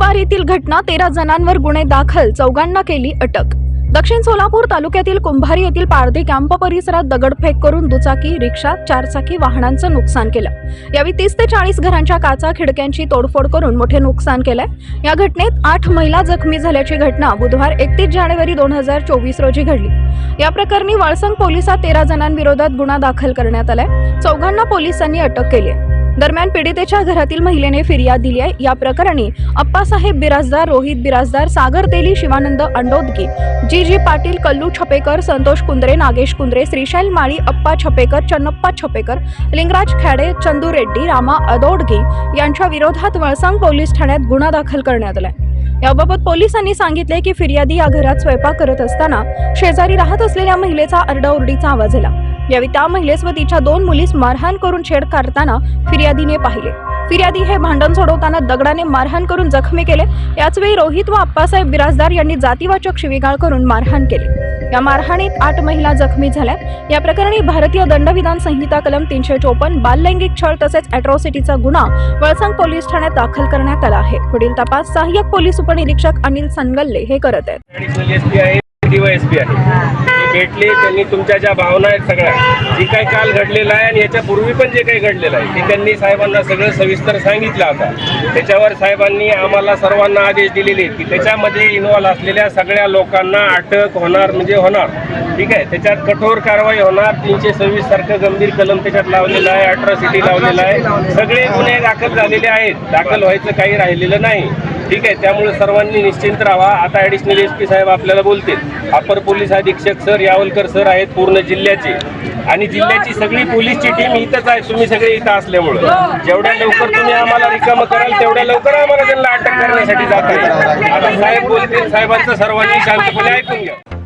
कुंभारीतील घटना तेरा जणांवर गुन्हे दाखल चौघांना केली अटक. दक्षिण सोलापूर तालुक्यातील कुंभारी येथील पारधी कॅम्प परिसरात दगडफेक करून दुचाकी रिक्षा चारचाकी वाहनांचं नुकसान केलं. यावेळी तीस ते चाळीस घरांच्या काचा खिडक्यांची तोडफोड करून मोठे नुकसान केलंय. या घटनेत आठ महिला जखमी झाल्याची घटना बुधवार एकतीस जानेवारी दोन हजार चोवीस रोजी घडली. या प्रकरणी वळसंग पोलिसात तेरा जणांविरोधात गुन्हा दाखल करण्यात आलाय. चौघांना पोलिसांनी अटक केली आहे. दरम्यान पीडितेच्या घरातील महिलेने फिर्याद दिली आहे. या प्रकरणी अप्पासाहेब बिराजदार रोहित बिराजदार सागर तेली शिवानंद अंडोदगी जी जी पाटील कल्लू छपेकर संतोष कुंद्रे नागेश कुंद्रे श्रीशैल माळी अप्पा छपेकर चन्नप्पा छपेकर लिंगराज खेडे चंदू रेड्डी रामा अदोडगी यांच्या विरोधात वळसांग पोलीस ठाण्यात गुन्हा दाखल करण्यात आलाय. याबाबत पोलिसांनी सांगितले की फिर्यादी या घरात स्वयंपाक करत असताना शेजारी राहत असलेल्या महिलेचा आरडाओरडीचा आवाज आला. यावेळी त्या महिलेस व तिच्या दोन मुलीस मारहाण करून छेड काढताना फिर्यादीने पाहिले. फिर्यादी हे भांडण सोडवताना दगडाने मारहाण करून जखमी केले. याचवेळी रोहित व आप्पासाहेब बिराजदार यांनी जातीवाचक शिवीगाळ करून मारहाण केली. या मारहाणीत आठ महिला जखमी झाल्या. या प्रकरणी भारतीय दंडविधान संहिता कलम तीनशे चोपन्न बाललैंगिक छळ तसेच अॅट्रॉसिटीचा गुन्हा वळसंग पोलीस ठाण्यात दाखल करण्यात आला आहे. पुढील तपास सहाय्यक पोलीस उपनिरीक्षक अनिल सनगल्ले हे करत आहेत. भेटली भेटले त्यांनी तुमच्या ज्या भावना आहेत सगळ्या जी काही काल घडलेलं आहे आणि याच्यापूर्वी पण जे काही घडलेलं आहे ते त्यांनी साहेबांना सगळं सविस्तर सांगितलं आता. त्याच्यावर साहेबांनी आम्हाला सर्वांना आदेश दिलेले की त्याच्यामध्ये इन्व्हॉल्व्ह असलेल्या सगळ्या लोकांना अटक होणार म्हणजे होणार. ठीक आहे? त्याच्यात कठोर कारवाई होणार तीनशे सव्वीस सारखं गंभीर कलम त्याच्यात लावलेलं आहे अट्रॉसिटी लावलेलं आहे. सगळे गुन्हे दाखल झालेले आहेत. दाखल व्हायचं काही राहिलेलं नाही. ठीक आहे त्यामुळे सर्वांनी निश्चिंत राहा. आता ॲडिशनल एस पी साहेब आपल्याला बोलतील. अपर पोलीस अधीक्षक सर यावलकर सर आहेत पूर्ण जिल्ह्याचे. आणि जिल्ह्याची सगळी पोलीसची टीम इथंच आहे. तुम्ही सगळे इथं असल्यामुळं. जेवढ्या लवकर तुम्ही आम्हाला रिकामं कराल तेवढ्या लवकर आम्हाला त्यांना अटक करण्यासाठी जात आहे आता साहेब बोलतील. साहेबांचं सर्वांनी शांतपणे ऐकून घ्या.